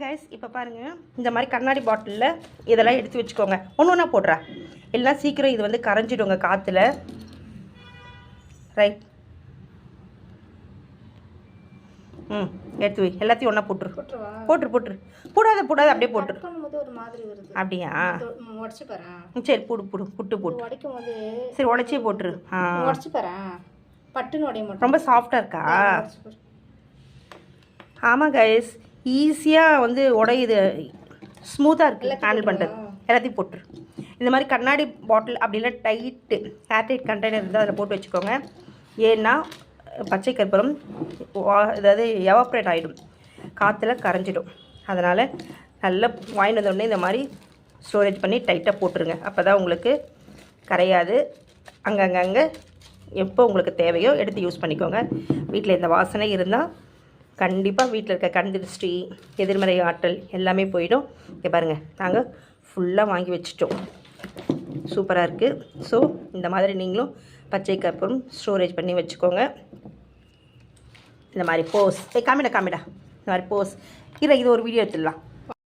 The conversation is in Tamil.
கைஸ் இப்போ பாருங்கள் இந்த மாதிரி கண்ணாடி பாட்டிலில் இதெல்லாம் எடுத்து வச்சுக்கோங்க. ஒன்று ஒன்றா போடுறா எல்லாம் சீக்கிரம் இது வந்து கரைஞ்சிடுங்க காற்றுல ரைட் ம் எடுத்து வை. எல்லாத்தையும் ஒன்றா போட்டுரு. போட்டுரு போட்டுரு. போடாத போடாத அப்படியே போட்டுரு. அப்படியா? சரி போடு போடு புட்டு போட்டு. சரி உடச்சே போட்டுரு. ஆ. ரொம்ப சாஃப்டாக இருக்கா? ஆமாம் கைஸ் ஈஸியாக வந்து உடையுது. ஸ்மூத்தாக இருக்குது ஹேண்டில் பண்ணுறது எல்லாத்தையும் போட்டுரு. இந்த மாதிரி கண்ணாடி பாட்டில் அப்படி இல்லை டைட்டு ஏர்டைட் கண்டெய்னர் இருந்தால் அதில் போட்டு வச்சுக்கோங்க. ஏன்னா பச்சை கற்பூரம் அதாவது எவாப்ரேட் ஆகிடும் காற்றுல கரைஞ்சிடும். அதனால் நல்லா வாங்கிட்டு வந்த உடனே இந்த மாதிரி ஸ்டோரேஜ் பண்ணி டைட்டாக போட்டுருங்க. அப்போ தான் உங்களுக்கு கரையாது. அங்கங்கங்கே எப்போ உங்களுக்கு தேவையோ எடுத்து யூஸ் பண்ணிக்கோங்க. வீட்டில் இந்த வாசனை இருந்தால் கண்டிப்பாக வீட்டில் இருக்க கண் திருஷ்டி எதிர்மறை ஆற்றல் எல்லாமே போயிடும். இங்கே பாருங்கள் நாங்கள் ஃபுல்லாக வாங்கி வச்சிட்டோம். சூப்பராக இருக்குது ஸோ இந்த மாதிரி நீங்களும் பச்சை கற்பூரம் ஸ்டோரேஜ் பண்ணி வச்சுக்கோங்க. இந்த மாதிரி போஸ் ஏ காமிடா காமிடா. இந்த மாதிரி போஸ் இல்லை இது ஒரு வீடியோ எடுத்துடலாம்.